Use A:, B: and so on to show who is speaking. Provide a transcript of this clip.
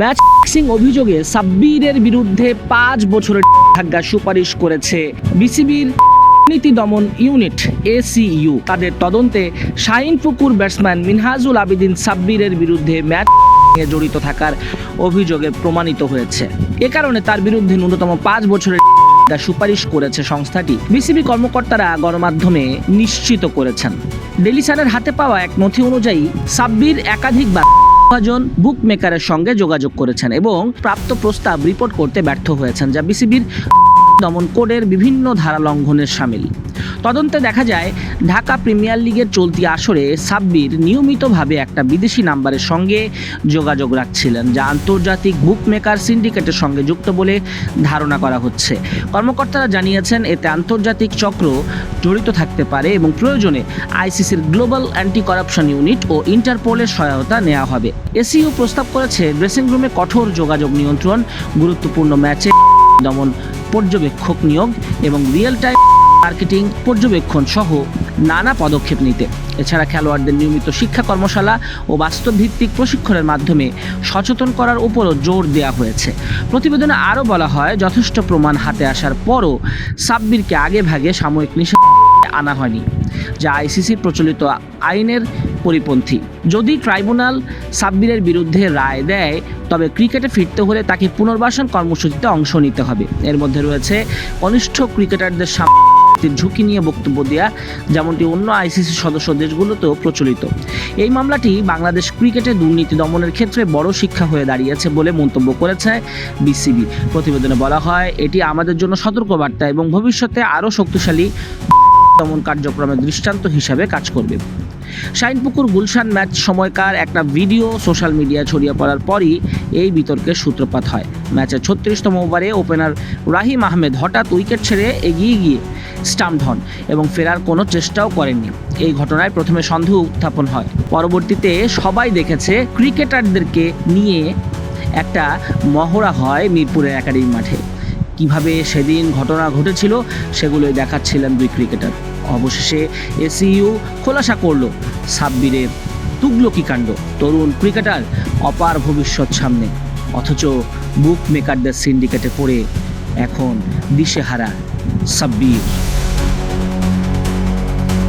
A: Match fixing অভিযোগে সাব্বিরের বিরুদ্ধে পাঁচ বছরের আজ্ঞা সুপারিশ করেছে বিসিবির নীতি দমন ইউনিট, এসিইউ। তাদের তদন্তে শাহিনপুকুর ব্যাটসম্যান মিনহাজুল আবেদিন সাব্বিরের বিরুদ্ধে ম্যাচ জড়িত থাকার অভিযোগে প্রমাণিত হয়েছে। এ কারণে তার বিরুদ্ধে ন্যূনতম পাঁচ বছরের সুপারিশ করেছে সংস্থাটি। বিসিবি কর্মকর্তারা গণমাধ্যমে নিশ্চিত করেছেন। ডেলি সানের হাতে পাওয়া এক নথি অনুযায়ী সাব্বির একাধিকবার জন বুক মেকারের সঙ্গে যোগাযোগ করেছেন এবং প্রাপ্ত প্রস্তাব রিপোর্ট করতে ব্যর্থ হয়েছেন, যা বিসিবির দমন কোডের বিভিন্ন ধারা লঙ্ঘনের সামিল। তদন্তে দেখা যায়, ঢাকা প্রিমিয়ার লিগের চলতি আসরে সাব্বির নিয়মিতভাবে একটা বিদেশি নাম্বারের সঙ্গে যোগাযোগ রাখছিলেন, যা আন্তর্জাতিক বুকমেকার সিন্ডিকেটের সঙ্গে যুক্ত বলে ধারণা করা হচ্ছে। কর্মকর্তারা জানিয়েছেন, এতে আন্তর্জাতিক চক্র জড়িত থাকতে পারে এবং প্রয়োজনে আইসিসির গ্লোবাল অ্যান্টি করাপশন ইউনিট ও ইন্টারপোলের সহায়তা নেওয়া হবে। এসিও প্রস্তাব করেছে ড্রেসিং রুমে কঠোর যোগাযোগ নিয়ন্ত্রণ, গুরুত্বপূর্ণ ম্যাচে দমন পর্যবেক্ষক নিয়োগ এবং রিয়েল টাইম মার্কেটিং, পর্যবেক্ষণ সহ নানা পদক্ষেপ নিতে। এছাড়া খেলোয়াড়দের নিয়মিত শিক্ষা কর্মশালা ও বাস্তবভিত্তিক প্রশিক্ষণের মাধ্যমে সচেতন করার উপরও জোর দেওয়া হয়েছে। প্রতিবেদনে আরও বলা হয়, যথেষ্ট প্রমাণ হাতে আসার পরও সাব্বিরকে আগে ভাগে সাময়িক নিষেধ আনা হয়নি, যা আইসিসির প্রচলিত আইনের পরিপন্থী। যদি ট্রাইব্যুনাল সাব্বিরের বিরুদ্ধে রায় দেয়, তবে ক্রিকেটে ফিরতে হলে তাকে পুনর্বাসন কর্মসূচিতে অংশ নিতে হবে। এর মধ্যে রয়েছে, কনিষ্ঠ ক্রিকেটারদের সামনে ঝুঁকি নিয়ে বক্তব্য দেয়া যেমনটি অন্য আইসিসি সদস্য দেশগুলোতেও প্রচলিত। এই মামলাটি বাংলাদেশ ক্রিকেটে দুর্নীতি দমনের ক্ষেত্রে বড় শিক্ষা হয়ে দাঁড়িয়েছে বলে মন্তব্য করেছে বিসিবি। প্রতিবেদনে বলা হয়, এটি আমাদের জন্য সতর্কবার্তা এবং ভবিষ্যতে আরও শক্তিশালী দমন কার্যক্রমের দৃষ্টান্ত হিসাবে কাজ করবে। শাইনপুকুর গুলশান ম্যাচ সময়কার একটা ভিডিও সোশ্যাল মিডিয়ায় ছড়িয়ে পড়ার পরই এই বিতর্কের সূত্রপাত হয়। ম্যাচের ছত্রিশতম ওভারে ওপেনার রাহিম আহমেদ হঠাৎ উইকেট ছেড়ে এগিয়ে গিয়ে স্টাম্পড হন এবং ফেরার কোনো চেষ্টাও করেননি। এই ঘটনায় প্রথমে সন্দেহ উত্থাপন হয়। পরবর্তীতে সবাই দেখেছে ক্রিকেটারদেরকে নিয়ে একটা মহড়া হয় মিরপুরের একাডেমি মাঠে। কীভাবে সেদিন ঘটনা ঘটেছিল সেগুলোই দেখাচ্ছিলেন দুই ক্রিকেটার। অবশেষে এসিইউ খোলাসা করল সাব্বিরের তুগলকি কাণ্ড। তরুণ ক্রিকেটার অপার ভবিষ্যৎ সামনে। অথচ বুক মেকারদের সিন্ডিকেটে পড়ে এখন দিশেহারা সাব্বির